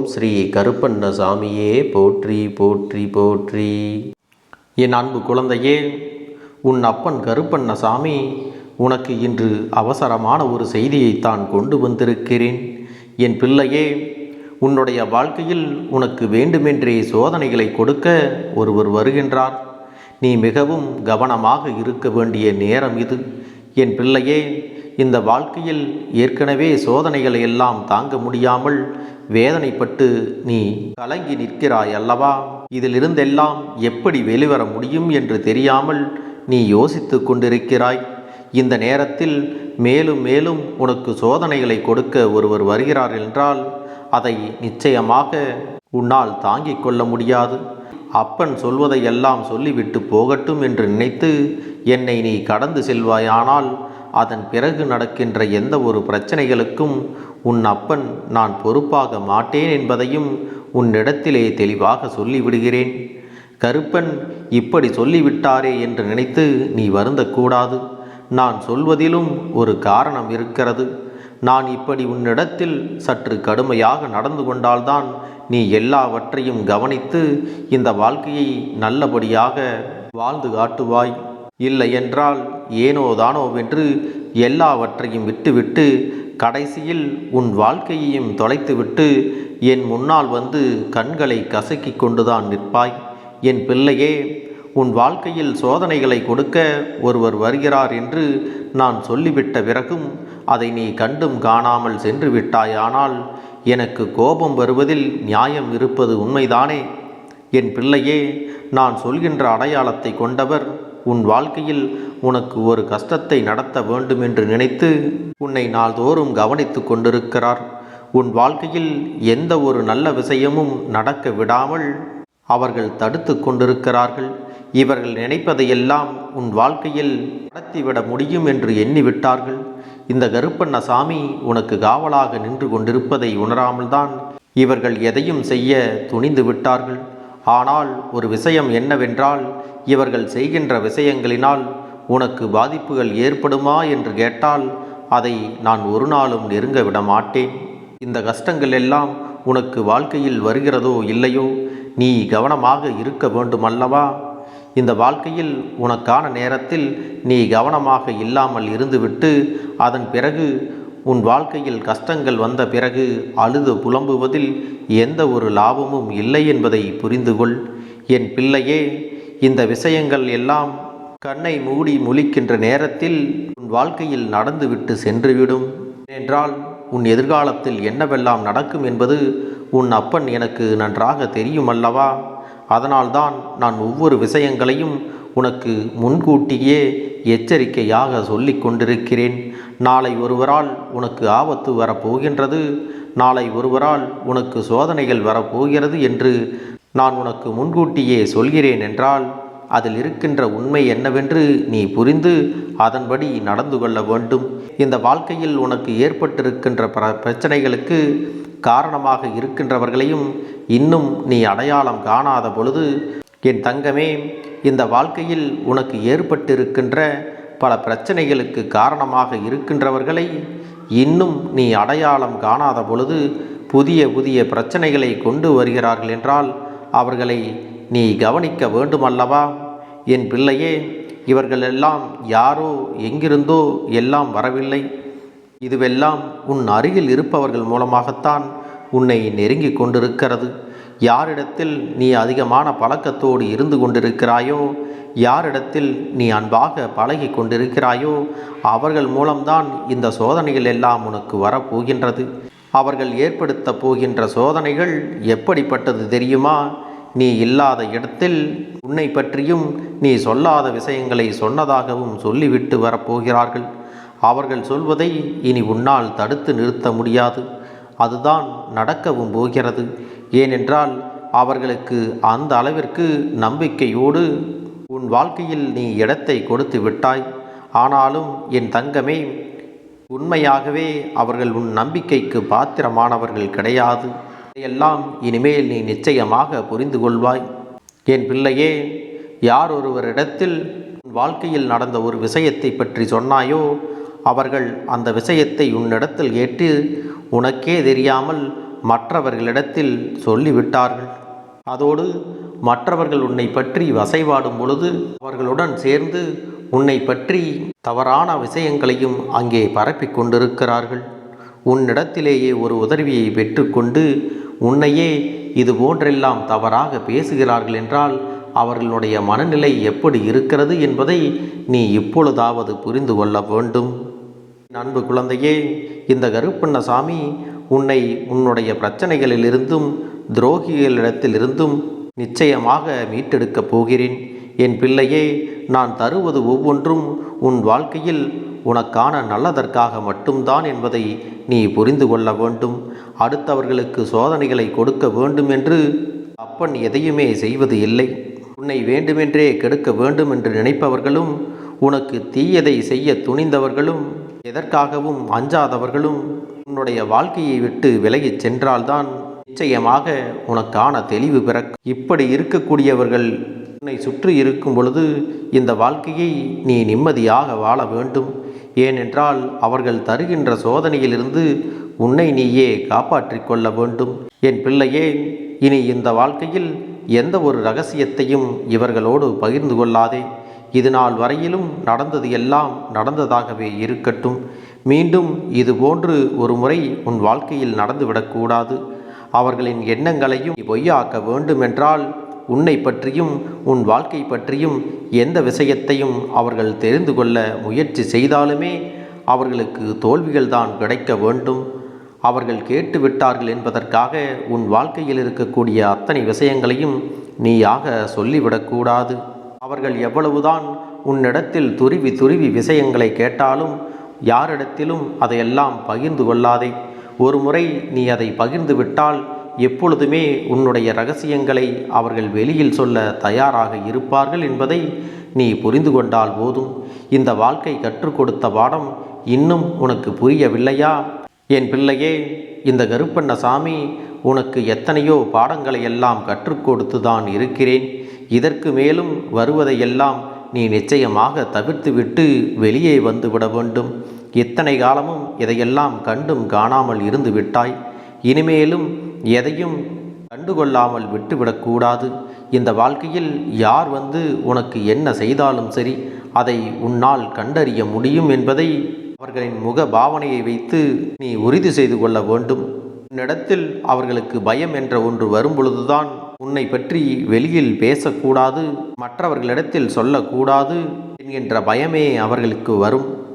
ஓம் ஸ்ரீ கருப்பண்ணசாமியே போற்றி போற்றி போற்றி. என் அன்பு குழந்தையே உன் அப்பன் கருப்பண்ணசாமி உனக்கு இன்று அவசரமான ஒரு செய்தியைத்தான் கொண்டு வந்திருக்கிறேன். என் பிள்ளையே உன்னுடைய வாழ்க்கையில் உனக்கு வேண்டுமென்றே சோதனைகளை கொடுக்க ஒருவர் வருகின்றார். நீ மிகவும் கவனமாக இருக்க வேண்டிய நேரம் இது. என் பிள்ளையே இந்த வாழ்க்கையில் ஏற்கனவே சோதனைகளை எல்லாம் தாங்க முடியாமல் வேதனைப்பட்டு நீ கலங்கி நிற்கிறாய் அல்லவா? இதிலிருந்தெல்லாம் எப்படி வெளிவர முடியும் என்று தெரியாமல் நீ யோசித்து கொண்டிருக்கிறாய். இந்த நேரத்தில் மேலும் மேலும் உனக்கு சோதனைகளை கொடுக்க ஒருவர் வருகிறார் என்றால் அதை நிச்சயமாக உன்னால் தாங்கிக் கொள்ள முடியாது. அப்பன் சொல்வதையெல்லாம் சொல்லிவிட்டு போகட்டும் என்று நினைத்து என்னை நீ கடந்து செல்வாயானால் அதன் பிறகு நடக்கின்ற எந்த ஒரு பிரச்சனைகளுக்கும் உன் அப்பன் நான் பொறுப்பாக மாட்டேன் என்பதையும் உன்னிடத்திலே தெளிவாக சொல்லிவிடுகிறேன். கருப்பன் இப்படி சொல்லிவிட்டாரே என்று நினைத்து நீ வருந்தக்கூடாது. நான் சொல்வதிலும் ஒரு காரணம் இருக்கிறது. நான் இப்படி உன்னிடத்தில் சற்று கடுமையாக நடந்து கொண்டால்தான் நீ எல்லாவற்றையும் கவனித்து இந்த வாழ்க்கையை நல்லபடியாக வாழ்ந்து காட்டுவாய். இல்லை ஏனோ தானோ தானோவென்று எல்லாவற்றையும் விட்டுவிட்டு கடைசியில் உன் வாழ்க்கையையும் தொலைத்துவிட்டு என் முன்னால் வந்து கண்களை கசக்கி கொண்டுதான் நிற்பாய். என் பிள்ளையே உன் வாழ்க்கையில் சோதனைகளை கொடுக்க ஒருவர் வருகிறார் என்று நான் சொல்லிவிட்ட பிறகும் அதை நீ கண்டும் காணாமல் சென்று விட்டாயானால் எனக்கு கோபம் வருவதில் நியாயம் இருப்பது உண்மைதானே? என் பிள்ளையே நான் சொல்கின்ற அடையாளத்தை கொண்டவர் உன் வாழ்க்கையில் உனக்கு ஒரு கஷ்டத்தை நடத்த வேண்டும் என்று நினைத்து உன்னை நாள்தோறும் கவனித்து கொண்டிருக்கிறார். உன் வாழ்க்கையில் எந்த ஒரு நல்ல விஷயமும் நடக்க விடாமல் அவர்கள் தடுத்து கொண்டிருக்கிறார்கள். இவர்கள் நினைப்பதையெல்லாம் உன் வாழ்க்கையில் நடத்திவிட முடியும் என்று எண்ணிவிட்டார்கள். இந்த கருப்பண்ணசாமி உனக்கு காவலாக நின்று கொண்டிருப்பதை உணராமல்தான் இவர்கள் எதையும் செய்ய துணிந்து விட்டார்கள். ஆனால் ஒரு விஷயம் என்னவென்றால் இவர்கள் செய்கின்ற விஷயங்களினால் உனக்கு பாதிப்புகள் ஏற்படுமா என்று கேட்டால் அதை நான் ஒரு நாளும் நெருங்க விட மாட்டேன் இந்த கஷ்டங்கள் எல்லாம் உனக்கு வாழ்க்கையில் வருகிறதோ இல்லையோ நீ கவனமாக இருக்க வேண்டுமல்லவா? இந்த வாழ்க்கையில் உனக்கான நேரத்தில் நீ கவனமாக இல்லாமல் இருந்துவிட்டு அதன் பிறகு உன் வாழ்க்கையில் கஷ்டங்கள் வந்த பிறகு அழுது புலம்புவதில் எந்த ஒரு லாபமும் இல்லை என்பதை புரிந்து கொள். என் பிள்ளையே இந்த விஷயங்கள் எல்லாம் கண்ணை மூடி முழிக்கின்ற நேரத்தில் உன் வாழ்க்கையில் நடந்துவிட்டு சென்றுவிடும். என்றால் உன் எதிர்காலத்தில் என்னவெல்லாம் நடக்கும் என்பது உன் அப்பன் எனக்கு நன்றாக தெரியும் அல்லவா அதனால்தான் நான் ஒவ்வொரு விஷயங்களையும் உனக்கு முன்கூட்டியே எச்சரிக்கையாக சொல்லிக் கொண்டிருக்கிறேன். நாளை ஒருவரால் உனக்கு ஆபத்து வரப்போகின்றது. நாளை ஒருவரால் உனக்கு சோதனைகள் வரப்போகிறது என்று நான் உனக்கு முன்கூட்டியே சொல்கிறேன் என்றால் அதில் இருக்கின்ற உண்மை என்னவென்று நீ புரிந்து அதன்படி நடந்து கொள்ள வேண்டும். இந்த வாழ்க்கையில் உனக்கு ஏற்பட்டிருக்கின்ற பிர பிரச்சனைகளுக்கு காரணமாக இருக்கின்றவர்களையும் இன்னும் நீ அடையாளம் காணாத பொழுது என் தங்கமே இந்த வாழ்க்கையில் உனக்கு ஏற்பட்டிருக்கின்ற பல பிரச்சனைகளுக்கு காரணமாக இருக்கின்றவர்களை இன்னும் நீ அடையாளம் காணாத பொழுது புதிய புதிய பிரச்சனைகளை கொண்டு வருகிறார்கள் என்றால் அவர்களை நீ கவனிக்க வேண்டுமல்லவா? என் பிள்ளையே இவர்களெல்லாம் யாரோ எங்கிருந்தோ எல்லாம் வரவில்லை. இதுவெல்லாம் உன் அருகில் இருப்பவர்கள் மூலமாகத்தான் உன்னை நெருங்கி கொண்டிருக்கிறது. யாரிடத்தில் நீ அதிகமான பழக்கத்தோடு இருந்து கொண்டிருக்கிறாயோ யாரிடத்தில் நீ அன்பாக பழகி கொண்டிருக்கிறாயோ அவர்கள் மூலம்தான் இந்த சோதனைகள் எல்லாம் உனக்கு வரப்போகின்றது. அவர்கள் ஏற்படுத்த போகின்ற சோதனைகள் எப்படிப்பட்டது தெரியுமா? நீ இல்லாத இடத்தில் உன்னை பற்றியும் நீ சொல்லாத விஷயங்களை சொன்னதாகவும் சொல்லிவிட்டு வரப்போகிறார்கள். அவர்கள் சொல்வதை இனி உன்னால் தடுத்து நிறுத்த முடியாது. அதுதான் நடக்கவும் போகிறது. ஏனென்றால் அவர்களுக்கு அந்த அளவிற்கு நம்பிக்கையோடு உன் வாழ்க்கையில் நீ இடத்தை கொடுத்து விட்டாய். ஆனாலும் என் தங்கமே உண்மையாகவே அவர்கள் உன் நம்பிக்கைக்கு பாத்திரமானவர்கள் கிடையாது. இதையெல்லாம் இனிமேல் நீ நிச்சயமாக புரிந்து கொள்வாய் என் பிள்ளையே யார் ஒருவரிடத்தில் உன் வாழ்க்கையில் நடந்த ஒரு விஷயத்தை பற்றி சொன்னாயோ அவர்கள் அந்த விஷயத்தை உன்னிடத்தில் ஏற்று உனக்கே தெரியாமல் மற்றவர்களிடத்தில் சொல்லிவிட்டார்கள். அதோடு மற்றவர்கள் உன்னை பற்றி வசைபாடும் பொழுது அவர்களுடன் சேர்ந்து உன்னை பற்றி தவறான விஷயங்களையும் அங்கே பரப்பிக் கொண்டிருக்கிறார்கள். உன்னிடத்திலேயே ஒரு உதவியை பெற்றுக்கொண்டு உன்னையே இது போன்றெல்லாம் தவறாக பேசுகிறார்கள் என்றால் அவர்களுடைய மனநிலை எப்படி இருக்கிறது என்பதை நீ இப்பொழுதாவது புரிந்து கொள்ள வேண்டும். அன்பு குழந்தையே இந்த கருப்பண்ணசாமி உன்னை உன்னுடைய பிரச்சனைகளிலிருந்தும் துரோகிகளிடத்திலிருந்தும் நிச்சயமாக மீட்டெடுக்கப் போகிறேன். என் பிள்ளையே நான் தருவது ஒவ்வொன்றும் உன் வாழ்க்கையில் உனக்கான நல்லதற்காக மட்டும்தான் என்பதை நீ புரிந்து கொள்ள வேண்டும். அடுத்தவர்களுக்கு சோதனைகளை கொடுக்க வேண்டும் என்று அப்பன் எதையுமே செய்வது இல்லை. உன்னை வேண்டுமென்றே கெடுக்க வேண்டும் என்று நினைப்பவர்களும் உனக்கு தீயதை செய்ய துணிந்தவர்களும் எதற்காகவும் அஞ்சாதவர்களும் உன்னுடைய வாழ்க்கையை விட்டு விலகிச் சென்றால்தான் நிச்சயமாக உனக்கான தெளிவு பிறக்கும் இப்படி இருக்கக்கூடியவர்கள் உன்னை சுற்றி இருக்கும் பொழுது இந்த வாழ்க்கையை நீ நிம்மதியாக வாழ வேண்டும். ஏனென்றால் அவர்கள் தருகின்ற சோதனையிலிருந்து உன்னை நீயே காப்பாற்றிக் கொள்ள வேண்டும். என் பிள்ளையே இனி இந்த வாழ்க்கையில் எந்த ஒரு ரகசியத்தையும் இவர்களோடு பகிர்ந்து கொள்ளாதே. இது நாள் வரையிலும் நடந்தது எல்லாம் நடந்ததாகவே இருக்கட்டும். மீண்டும் இது போன்று ஒரு முறை உன் வாழ்க்கையில் நடந்துவிடக்கூடாது அவர்களின் எண்ணங்களையும் பொய்யாக்க வேண்டுமென்றால் உன்னை பற்றியும் உன் வாழ்க்கை பற்றியும் எந்த விஷயத்தையும் அவர்கள் தெரிந்து கொள்ள முயற்சி செய்தாலுமே அவர்களுக்கு தோல்விகள்தான் கிடைக்க வேண்டும். அவர்கள் கேட்டுவிட்டார்கள் என்பதற்காக உன் வாழ்க்கையில் இருக்கக்கூடிய அத்தனை விஷயங்களையும் நீயாக சொல்லிவிடக்கூடாது அவர்கள் எவ்வளவுதான் உன்னிடத்தில் துருவி துருவி விஷயங்களை கேட்டாலும் யாரிடத்திலும் அதையெல்லாம் பகிர்ந்து கொள்ளாதே. ஒரு முறை நீ அதை பகிர்ந்து விட்டால் எப்பொழுதுமே உன்னுடைய ரகசியங்களை அவர்கள் வெளியில் சொல்ல தயாராக இருப்பார்கள் என்பதை நீ புரிந்து கொண்டால் போதும். இந்த வாழ்க்கை கற்றுக் கொடுத்த பாடம் இன்னும் உனக்கு புரியவில்லையா? என் பிள்ளையே இந்த கருப்பண்ண சாமி உனக்கு எத்தனையோ பாடங்களை எல்லாம் கற்றுக் கொடுத்து தான் இருக்கிறேன். இதற்கு மேலும் வருவதையெல்லாம் நீ நிச்சயமாக தவிர்த்துவிட்டு வெளியே வந்துவிட வேண்டும். இத்தனை காலமும் இதையெல்லாம் கண்டும் காணாமல் இருந்து விட்டாய்? இனிமேலும் எதையும் கண்டுகொள்ளாமல் விட்டுவிடக்கூடாது இந்த வாழ்க்கையில் யார் வந்து உனக்கு என்ன செய்தாலும் சரி அதை உன்னால் கண்டறிய முடியும் என்பதை அவர்களின் முக பாவனையை வைத்து நீ உறுதி செய்து கொள்ள வேண்டும். உன்னிடத்தில் அவர்களுக்கு பயம் என்ற ஒன்று வரும்பொழுதுதான் உன்னை பற்றி வெளியில் பேசக்கூடாது மற்றவர்களிடத்தில் சொல்லக்கூடாது என்கின்ற பயமே அவர்களுக்கு வரும்.